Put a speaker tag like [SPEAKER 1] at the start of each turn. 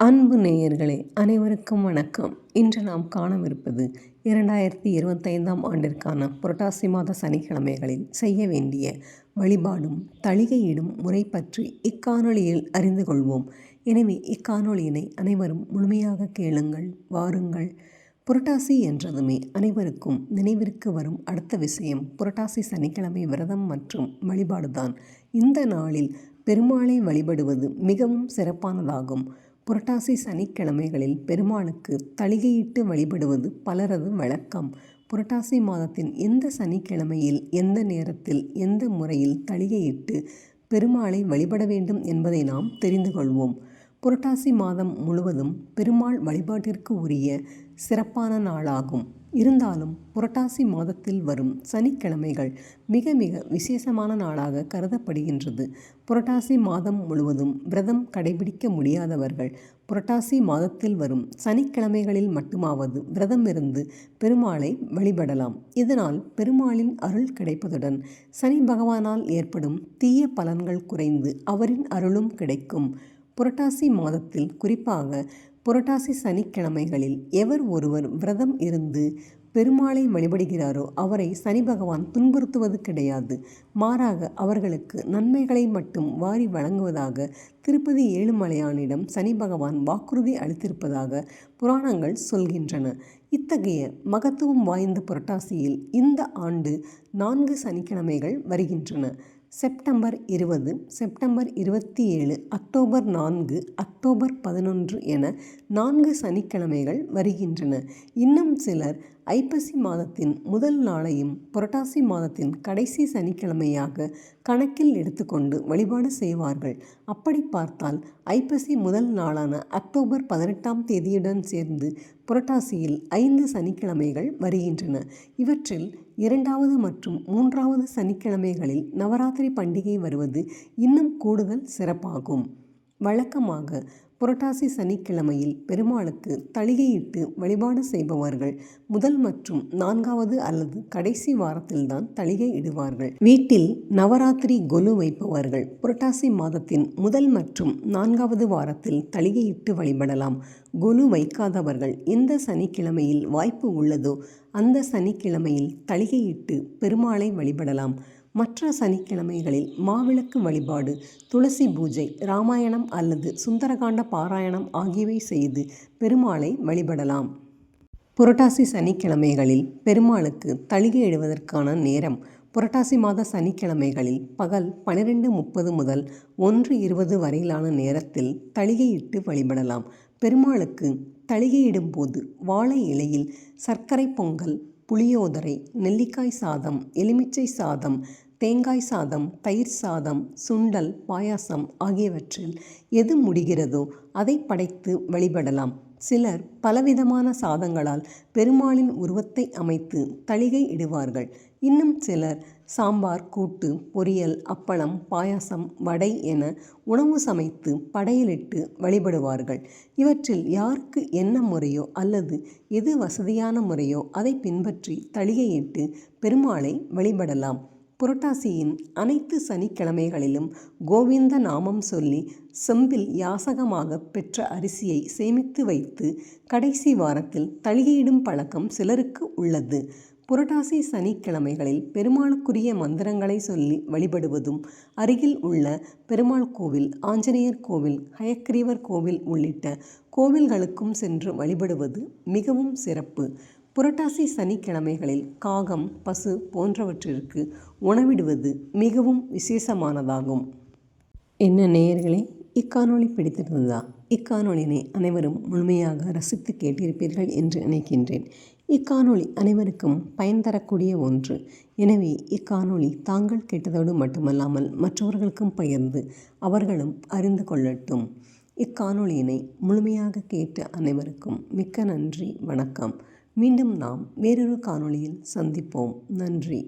[SPEAKER 1] அன்பு நேயர்களே அனைவருக்கும் வணக்கம். இன்று நாம் காணவிருப்பது இரண்டாயிரத்தி இருபத்தைந்தாம் ஆண்டிற்கான புரட்டாசி மாத சனிக்கிழமைகளில் செய்ய வேண்டிய வழிபாடும் தளிகையிடும் முறை பற்றி இக்காணொளியில் அறிந்து கொள்வோம். எனவே இக்காணொளியினை அனைவரும் முழுமையாக கேளுங்கள் வாருங்கள். புரட்டாசி என்றதுமே அனைவருக்கும் நினைவிற்கு வரும் அடுத்த விஷயம் புரட்டாசி சனிக்கிழமை விரதம் மற்றும் வழிபாடுதான். இந்த நாளில் பெருமாளை வழிபடுவது மிகவும் சிறப்பானதாகும். புரட்டாசி சனிக்கிழமைகளில் பெருமாளுக்கு தளிகையிட்டு வழிபடுவது பலரது வழக்கம். புரட்டாசி மாதத்தின் எந்த சனிக்கிழமையில் எந்த நேரத்தில் எந்த முறையில் தளிகையிட்டு பெருமாளை வழிபட வேண்டும் என்பதை நாம் தெரிந்து கொள்வோம். புரட்டாசி மாதம் முழுவதும் பெருமாள் வழிபாட்டிற்கு உரிய சிறப்பான நாளாகும். இருந்தாலும் புரட்டாசி மாதத்தில் வரும் சனிக்கிழமைகள் மிக மிக விசேஷமான நாளாக கருதப்படுகின்றது. புரட்டாசி மாதம் முழுவதும் விரதம் கடைபிடிக்க முடியாதவர்கள் புரட்டாசி மாதத்தில் வரும் சனிக்கிழமைகளில் மட்டுமாவது விரதம் இருந்து பெருமாளை வழிபடலாம். இதனால் பெருமாளின் அருள் கிடைப்பதுடன் சனி பகவானால் ஏற்படும் தீய பலன்கள் குறைந்து அவரின் அருளும் கிடைக்கும். புரட்டாசி மாதத்தில் குறிப்பாக புரட்டாசி சனிக்கிழமைகளில் எவர் ஒருவர் விரதம் இருந்து பெருமாளை வழிபடுகிறாரோ அவரை சனி பகவான் துன்புறுத்துவது கிடையாது. மாறாக அவர்களுக்கு நன்மைகளை மட்டும் வாரி வழங்குவதாக திருப்பதி ஏழுமலையானிடம் சனி பகவான் வாக்குறுதி அளித்திருப்பதாக புராணங்கள் சொல்கின்றன. இத்தகைய மகத்துவம் வாய்ந்த புரட்டாசியில் இந்த ஆண்டு நான்கு சனிக்கிழமைகள் வருகின்றன. செப்டம்பர் இருபது செப்டம்பர் இருபத்தி ஏழு அக்டோபர் நான்கு அக்டோபர் பதினொன்று என நான்கு சனிக்கிழமைகள் வருகின்றன. இன்னும் சிலர் ஐப்பசி மாதத்தின் முதல் நாளையும் புரட்டாசி மாதத்தின் கடைசி சனிக்கிழமையாக கணக்கில் எடுத்துக்கொண்டு வழிபாடு செய்வார்கள். அப்படி பார்த்தால் ஐப்பசி முதல் நாளான அக்டோபர் பதினெட்டாம் தேதியுடன் சேர்ந்து புரட்டாசியில் ஐந்து சனிக்கிழமைகள் வருகின்றன. இவற்றில் இரண்டாவது மற்றும் மூன்றாவது சனிக்கிழமைகளில் நவராத்திரி பண்டிகை வருவது இன்னும் கூடுதல் சிறப்பாகும். வழக்கமாக புரட்டாசி சனிக்கிழமையில் பெருமாளுக்கு தளிகையிட்டு வழிபாடு செய்பவர்கள் முதல் மற்றும் நான்காவது அல்லது கடைசி வாரத்தில்தான் தளிகை இடுவார்கள். வீட்டில் நவராத்திரி கொலு வைப்பவர்கள் புரட்டாசி மாதத்தின் முதல் மற்றும் நான்காவது வாரத்தில் தளிகையிட்டு வழிபடலாம். கொலு வைக்காதவர்கள் எந்த சனிக்கிழமையில் வாய்ப்பு உள்ளதோ அந்த சனிக்கிழமையில் தளிகையிட்டு பெருமாளை வழிபடலாம். மற்ற சனிக்கிழமைகளில் மாவிளக்கு வழிபாடு துளசி பூஜை ராமாயணம் அல்லது சுந்தரகாண்ட பாராயணம் ஆகியவை செய்து பெருமாளை வழிபடலாம். புரட்டாசி சனிக்கிழமைகளில் பெருமாளுக்கு தளிகை இடுவதற்கான நேரம் புரட்டாசி மாத சனிக்கிழமைகளில் பகல் பனிரெண்டு முப்பது முதல் ஒன்று இருபது வரையிலான நேரத்தில் தளிகையிட்டு வழிபடலாம். பெருமாளுக்கு தளிகையிடும்போது வாழை இலையில் சர்க்கரை பொங்கல் புளியோதரை நெல்லிக்காய் சாதம் எலுமிச்சை சாதம் தேங்காய் சாதம் தயிர் சாதம் சுண்டல் பாயாசம் ஆகியவற்றில் எது முடிகிறதோ அதை படைத்து வழிபடலாம். சிலர் பலவிதமான சாதங்களால் பெருமாளின் உருவத்தை அமைத்து தளிகை இடுவார்கள். இன்னும் சிலர் சாம்பார் கூட்டு பொரியல் அப்பளம் பாயாசம் வடை என உணவு சமைத்து படையலிட்டு வழிபடுவார்கள். இவற்றில் யாருக்கு என்ன முறையோ அல்லது எது வசதியான முறையோ அதை பின்பற்றி தளிகையிட்டு பெருமாளை வழிபடலாம். புரட்டாசியின் அனைத்து சனிக்கிழமைகளிலும் கோவிந்த நாமம் சொல்லி செம்பில் யாசகமாக பெற்ற அரிசியை சேமித்து வைத்து கடைசி வாரத்தில் தளிகையிடும் பழக்கம் சிலருக்கு உள்ளது. புரட்டாசி சனிக்கிழமைகளில் பெருமாளுக்குரிய மந்திரங்களை சொல்லி வழிபடுவதும் அருகில் உள்ள பெருமாள் கோவில் ஆஞ்சநேயர் கோவில் ஹயக்ரீவர் கோவில் உள்ளிட்ட கோவில்களுக்கும் சென்று வழிபடுவது மிகவும் சிறப்பு. புரட்டாசி சனிக்கிழமைகளில் காகம் பசு போன்றவற்றிற்கு உணவிடுவது மிகவும் விசேஷமானதாகும். என்ன நேயர்களே இக்காணொளி பிடித்திருந்ததா? இக்காணொளியினை அனைவரும் முழுமையாக ரசித்து கேட்டிருப்பீர்கள் என்று நினைக்கின்றேன். இக்காணொளி அனைவருக்கும் பயன் தரக்கூடிய ஒன்று. எனவே இக்காணொளி தாங்கள் கேட்டதோடு மட்டுமல்லாமல் மற்றவர்களுக்கும் பகிர்ந்து அவர்களும் அறிந்து கொள்ளட்டும். இக்காணொளியினை முழுமையாக கேட்ட அனைவருக்கும் மிக்க நன்றி வணக்கம். மீண்டும் நாம் வேறொரு காணொளியில் சந்திப்போம். நன்றி.